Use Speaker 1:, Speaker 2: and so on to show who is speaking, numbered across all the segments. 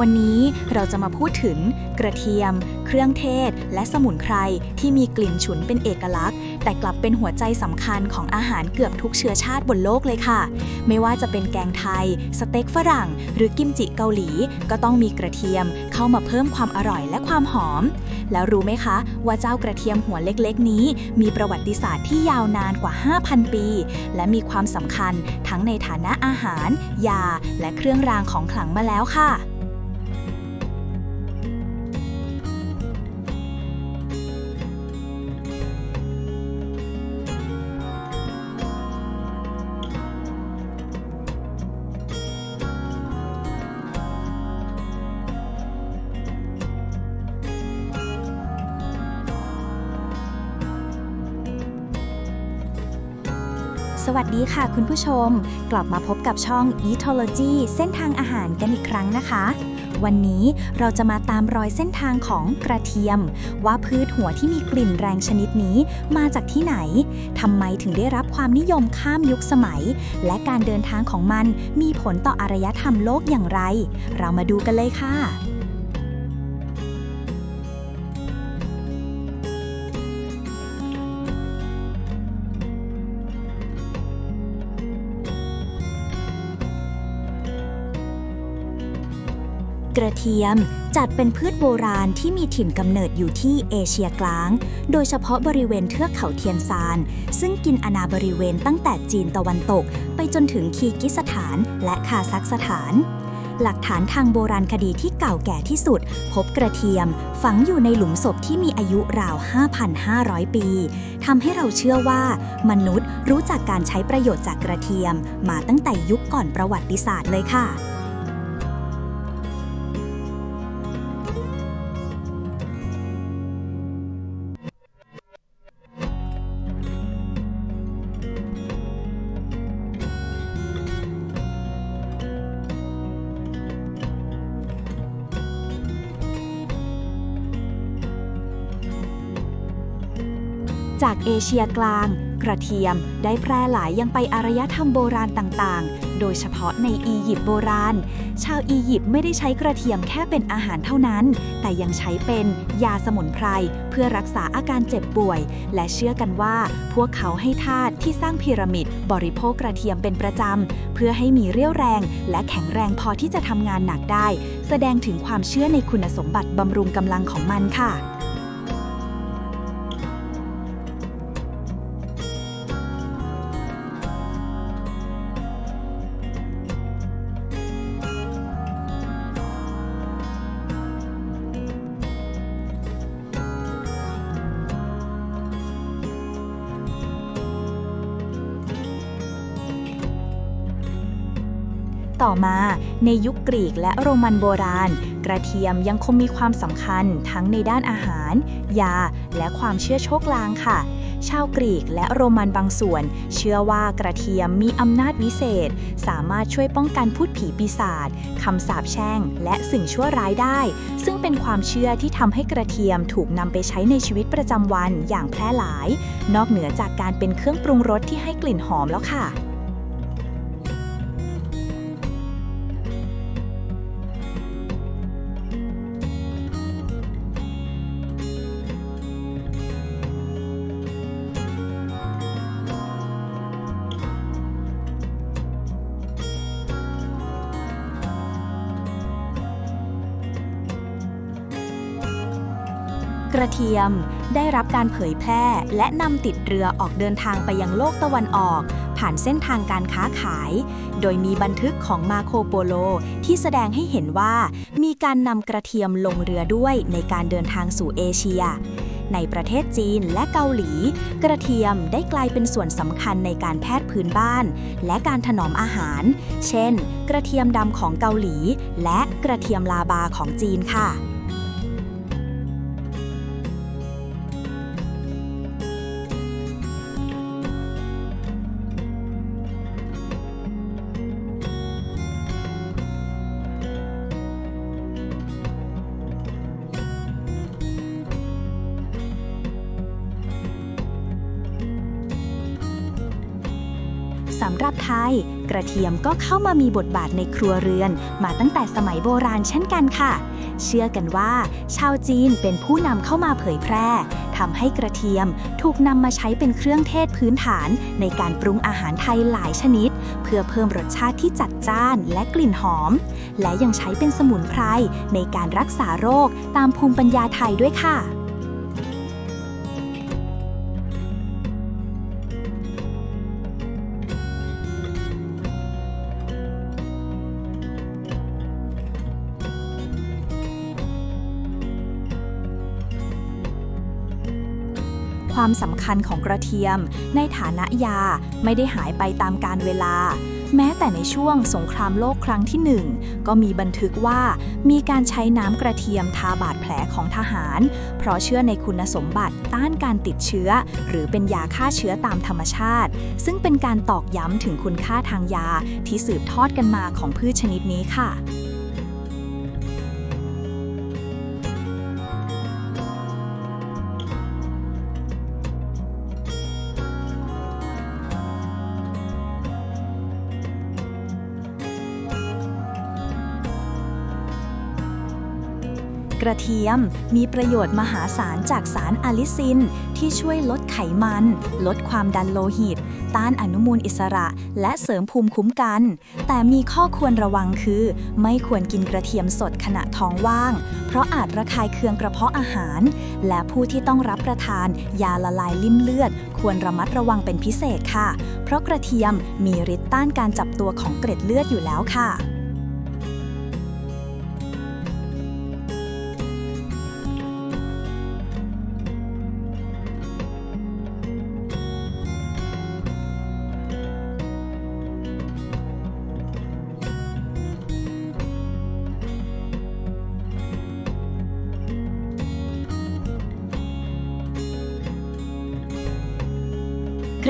Speaker 1: วันนี้เราจะมาพูดถึงกระเทียม เครื่องเทศ และสมุนไพรที่มีกลิ่นฉุนเป็นเอกลักษณ์ แต่กลับเป็นหัวใจสำคัญของอาหารเกือบทุกเชื้อชาติบนโลกเลยค่ะ ไม่ว่าจะเป็นแกงไทย สเต็กฝรั่ง หรือกิมจิเกาหลี ก็ต้องมีกระเทียมเข้ามาเพิ่มความอร่อยและความหอม แล้วรู้ไหมคะว่าเจ้ากระเทียมหัวเล็กๆ นี้ มีประวัติศาสตร์ที่ยาวนานกว่า 5,000 ปี และมีความสำคัญทั้งในฐานะอาหาร ยา และเครื่องรางของขลังมาแล้วค่ะ สวัสดีค่ะคุณผู้ชม กลับมาพบกับช่อง Etology เส้นทางอาหารกันอีกครั้งนะคะ วันนี้เราจะมาตามรอยเส้นทางของกระเทียม ว่าพืชหัวที่มีกลิ่นแรงชนิดนี้มาจากที่ไหนทำไมถึงได้รับความนิยมข้ามยุคสมัย และการเดินทางของมันมีผลต่ออารยธรรมโลกอย่างไร เรามาดูกันเลยค่ะ กระเทียม จัดเป็นพืชโบราณที่มีถิ่นกำเนิดอยู่ที่เอเชียกลาง โดยเฉพาะบริเวณเทือกเขาเทียนซาน ซึ่งกินอาณาบริเวณตั้งแต่จีนตะวันตก ไปจนถึงคีกิสถานและคาซัคสถาน หลักฐานทางโบราณคดีที่เก่าแก่ที่สุด พบกระเทียม ฝังอยู่ในหลุมศพที่มีอายุราว 5,500 ปีทำให้เราเชื่อว่า มนุษย์รู้จักการใช้ประโยชน์จากกระเทียม มาตั้งแต่ยุคก่อนประวัติศาสตร์เลยค่ะ จากเอเชียกลาง กระเทียมได้แพร่หลายยังไปอารยธรรมโบราณต่างๆ โดยเฉพาะในอียิปต์โบราณ ชาวอียิปต์ไม่ได้ใช้กระเทียมแค่เป็นอาหารเท่านั้น แต่ยังใช้เป็นยาสมุนไพร เพื่อรักษาอาการเจ็บป่วย และเชื่อกันว่า พวกเขาให้ทาสที่สร้างพีระมิด บริโภคกระเทียมเป็นประจำ เพื่อให้มีเรี่ยวแรง และแข็งแรงพอที่จะทำงานหนักได้ แสดงถึงความเชื่อในคุณสมบัติบำรุงกำลังของมันค่ะ ต่อมา ในยุคกรีกและโรมันโบราณ กระเทียมยังคงมีความสำคัญทั้งในด้านอาหาร ยา และความเชื่อโชคลางค่ะ ชาวกรีกและโรมันบางส่วน เชื่อว่ากระเทียมมีอำนาจวิเศษ สามารถช่วยป้องกันพูดผีปีศาจคำสาปแช่ง และสิ่งชั่วร้ายได้ ซึ่งเป็นความเชื่อที่ทำให้กระเทียมถูกนำไปใช้ในชีวิตประจำวันอย่างแพร่หลาย นอกเหนือจากการเป็นเครื่องปรุงรสที่ให้กลิ่นหอมแล้วค่ะ ระเทียม ได้รับการเผยแพร่และนำติดเรือออกเดินทางไปยังโลกตะวันออก ผ่านเส้นทางการค้าขาย โดยมีบันทึกของมาโคโปโลที่แสดงให้เห็นว่า มีการนำกระเทียมลงเรือด้วยในการเดินทางสู่เอเชีย ในประเทศจีนและเกาหลี กระเทียมได้กลายเป็นส่วนสำคัญในการแพทย์พื้นบ้าน และการถนอมอาหาร เช่น กระเทียมดำของเกาหลี และกระเทียมลาบาของจีนค่ะำหรับไทย กระเทียมก็เข้ามามีบทบาทในครัวเรือน มาตั้งแต่สมัยโบราณเช่นกันค่ะ เชื่อกันว่า ชาวจีนเป็นผู้นำเข้ามาเผยแพร่ทำให้กระเทียมถูกนำมาใช้เป็นเครื่องเทศพื้นฐาน ในการปรุงอาหารไทยหลายชนิด เพื่อเพิ่มรสชาติที่จัดจ้านและกลิ่นหอม และยังใช้เป็นสมุนไพรในการรักษาโรคตามภูมิปัญญาไทยด้วยค่ะ ความสำคัญของกระเทียม ในฐานะยาไม่ได้หายไปตามกาลเวลา แม้แต่ในช่วงสงครามโลกครั้งที่หนึ่งก็มีบันทึกว่ามีการใช้น้ำกระเทียมทาบาดแผลของทหาร เพราะเชื่อในคุณสมบัติต้านการติดเชื้อ หรือเป็นยาฆ่าเชื้อตามธรรมชาติ ซึ่งเป็นการตอกย้ำถึงคุณค่าทางยาที่สืบทอดกันมาของพืชชนิดนี้ค่ะ กระเทียมมีประโยชน์มหาศาลจากสารอะลิซิน ที่ช่วยลดไขมัน ลดความดันโลหิต ต้านอนุมูลอิสระ และเสริมภูมิคุ้มกัน แต่มีข้อควรระวังคือ ไม่ควรกินกระเทียมสดขณะท้องว่าง เพราะอาจระคายเคืองกระเพาะอาหาร และผู้ที่ต้องรับประทาน ยาละลายลิ่มเลือด ควรระมัดระวังเป็นพิเศษค่ะ เพราะกระเทียมมีฤทธิ์ต้านการจับตัวของเกล็ดเลือดอยู่แล้วค่ะ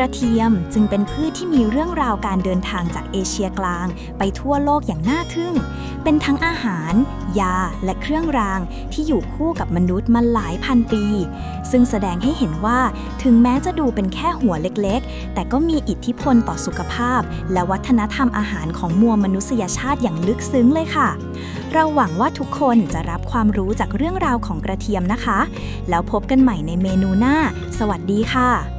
Speaker 1: ระเทียมจึงเป็นพืชที่มีเรื่องราวการเดินทางจากเอเชียกลาง ไปทั่วโลกอย่างน่าทึ่ง เป็นทั้งอาหาร ยาและเครื่องรางที่อยู่คู่กับมนุษย์มาหลายพันปี ซึ่งแสดงให้เห็นว่าถึงแม้จะดูเป็นแค่หัวเล็กๆ แต่ก็มีอิทธิพลต่อสุขภาพ และวัฒนธรรมอาหารของมวลมนุษยชาติอย่างลึกซึ้งเลยค่ะ เราหวังว่าทุกคนจะรับความรู้จากเรื่องราวของกระเทียมนะคะ แล้วพบกันใหม่ในเมนูหน้า สวัสดีค่ะ